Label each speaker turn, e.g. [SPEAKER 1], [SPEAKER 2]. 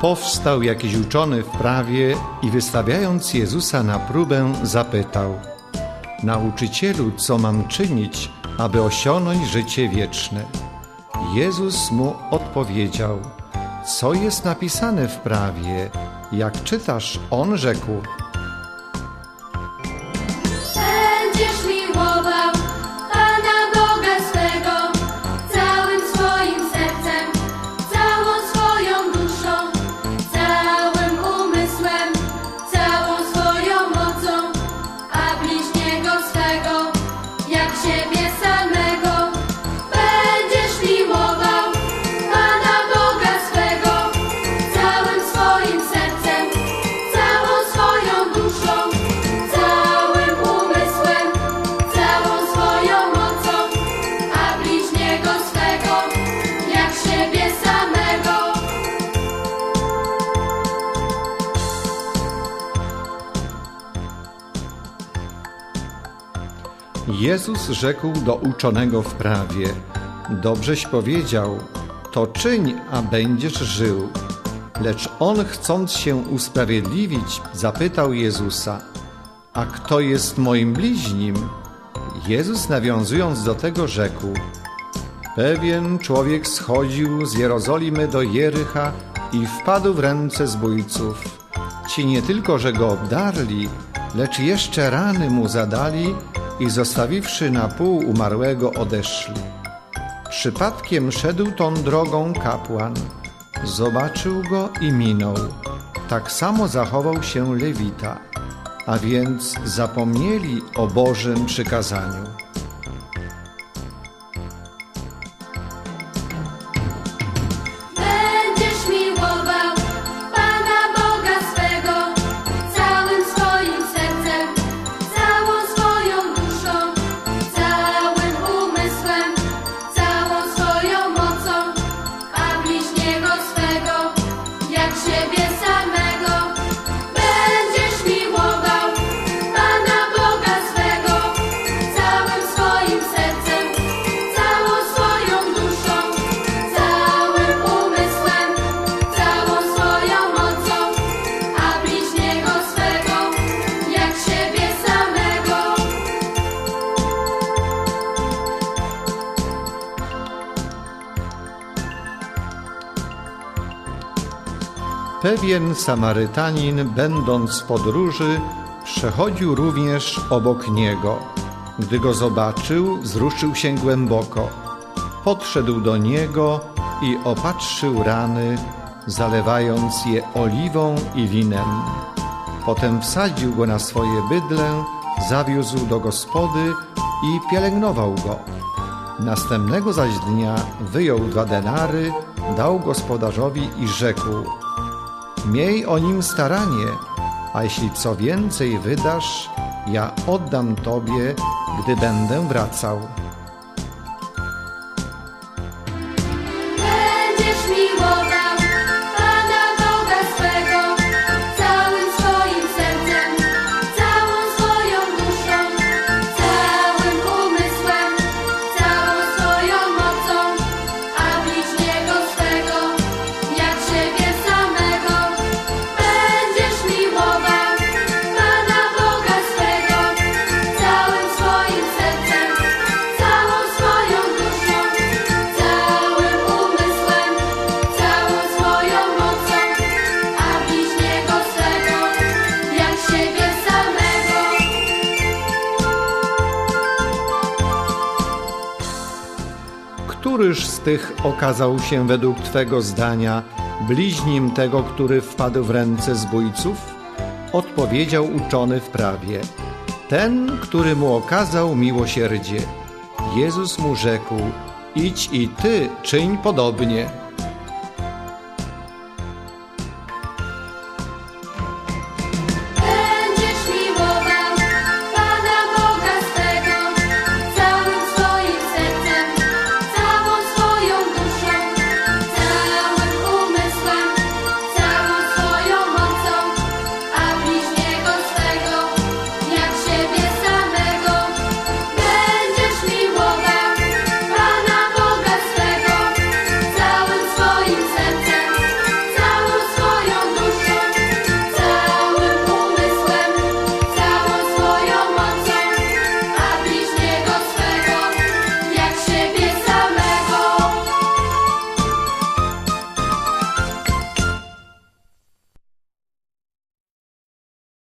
[SPEAKER 1] Powstał jakiś uczony w prawie i wystawiając Jezusa na próbę, zapytał: Nauczycielu, co mam czynić, aby osiągnąć życie wieczne? Jezus mu odpowiedział: Co jest napisane w prawie? Jak czytasz, on rzekł: Jezus rzekł do uczonego w prawie: Dobrześ powiedział, to czyń, a będziesz żył. Lecz on, chcąc się usprawiedliwić, zapytał Jezusa: A kto jest moim bliźnim? Jezus, nawiązując do tego, rzekł: Pewien człowiek schodził z Jerozolimy do Jericha i wpadł w ręce zbójców. Ci nie tylko, że go obdarli, lecz jeszcze rany mu zadali i zostawiwszy na pół umarłego odeszli. Przypadkiem szedł tą drogą kapłan. Zobaczył go i minął. Tak samo zachował się Lewita, a więc zapomnieli o Bożym przykazaniu. Pewien Samarytanin, będąc w podróży, przechodził również obok niego. Gdy go zobaczył, wzruszył się głęboko. Podszedł do niego i opatrzył rany, zalewając je oliwą i winem. Potem wsadził go na swoje bydlę, zawiózł do gospody i pielęgnował go. Następnego zaś dnia wyjął dwa denary, dał gospodarzowi i rzekł – Miej o nim staranie, a jeśli co więcej wydasz, ja oddam tobie, gdy będę wracał. Któryż z tych okazał się według Twego zdania bliźnim tego, który wpadł w ręce zbójców? Odpowiedział uczony w prawie. Ten, który mu okazał miłosierdzie. Jezus mu rzekł: Idź i ty czyń podobnie.